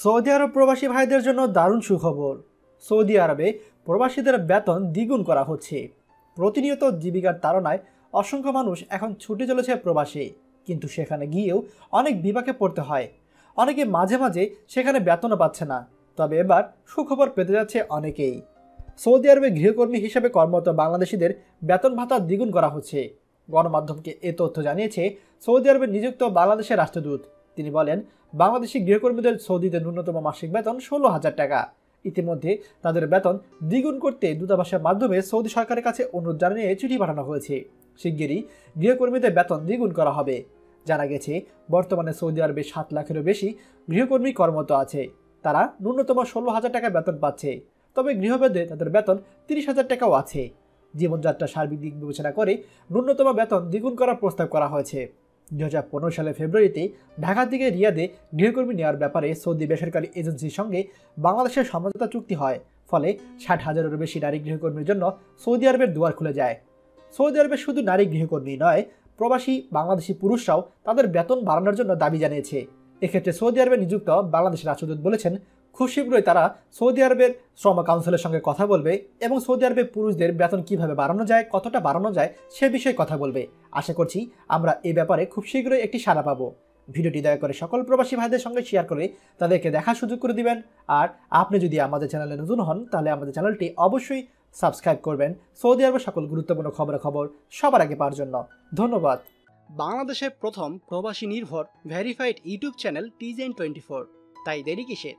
Saudi আরব প্রবাসী ভাইদের জন্য দারুণ সুখবর। সৌদি আরবে প্রবাসীদের বেতন দ্বিগুণ করা হচ্ছে। প্রতিনিয়ত জীবিকার তাড়নায় অসংখ্য মানুষ এখন ছুটে চলেছে প্রবাসে, কিন্তু সেখানে গিয়েও অনেক বিপাকে পড়তে হয়। অনেকে মাঝে মাঝে সেখানে বেতনও পাচ্ছে না, তবে এবার সুখবর পেতে যাচ্ছে অনেকেই। সৌদি আরবে গৃহকর্মী হিসেবে কর্মরত বাংলাদেশিদের বেতন ভাতা দ্বিগুণ করা হচ্ছে। গণমাধ্যমকে এ তথ্য জানিয়েছে সৌদি আরবে নিযুক্ত বাংলাদেশের রাষ্ট্রদূত। তিনি বলেন, বাংলাদেশি গৃহকর্মীদের সৌদিতে ন্যূনতম মাসিক বেতন ষোলো হাজার টাকা। ইতিমধ্যে তাদের বেতন দ্বিগুণ করতে দূতাবাসের মাধ্যমে সৌদি সরকারের কাছে অনুরোধ জানিয়ে চিঠি পাঠানো হয়েছে। শিগগিরই গৃহকর্মীদের বেতন দ্বিগুণ করা হবে। জানা গেছে, বর্তমানে সৌদি আরবে সাত লাখেরও বেশি গৃহকর্মী কর্মরত আছে। তারা ন্যূনতম ষোলো হাজার টাকা বেতন পাচ্ছে। তবে গৃহবেদে তাদের বেতন তিরিশ হাজার টাকাও আছে। জীবনযাত্রা সার্বিক দিক বিবেচনা করে ন্যূনতম বেতন দ্বিগুণ করার প্রস্তাব করা হয়েছে। দু হাজার পনেরো সালের ফেব্রুয়ারিতে ঢাকা থেকে রিয়াদে গৃহকর্মী নেওয়ার ব্যাপারে সৌদি বেসরকারি এজেন্সির সঙ্গে বাংলাদেশের সমঝোতা চুক্তি হয়, ফলে ষাট হাজারেরও বেশি নারী গৃহকর্মীর জন্য সৌদি আরবের দুয়ার খুলে যায়। সৌদি আরবে শুধু নারী গৃহকর্মী নয়, প্রবাসী বাংলাদেশি পুরুষরাও তাদের বেতন বাড়ানোর জন্য দাবি জানিয়েছে। এক্ষেত্রে সৌদি আরবে নিযুক্ত বাংলাদেশের রাষ্ট্রদূত বলেছেন খুব শীঘ্রই তারা সৌদি আরবের শ্রম কাউন্সিলের সঙ্গে কথা বলবে এবং সৌদি আরবে পুরুষদের বেতন কীভাবে বাড়ানো যায়, কতটা বাড়ানো যায়, সে বিষয়ে কথা বলবে। আশা করছি আমরা এই ব্যাপারে খুব শীঘ্রই একটি সাড়া পাবো। ভিডিওটি দয়া করে সকল প্রবাসী ভাইদের সঙ্গে শেয়ার করে তাদেরকে দেখার সুযোগ করে দিবেন। আর আপনি যদি আমাদের চ্যানেলে নতুন হন, তাহলে আমাদের চ্যানেলটি অবশ্যই সাবস্ক্রাইব করবেন। সৌদি আরবের সকল গুরুত্বপূর্ণ খবরাখবর সবার আগে পাওয়ার জন্য। ধন্যবাদ। বাংলাদেশের প্রথম প্রবাসী নির্ভর ভেরিফাইড ইউটিউব চ্যানেল টিজেন টোয়েন্টি ফোর তাই দেরি কিসের?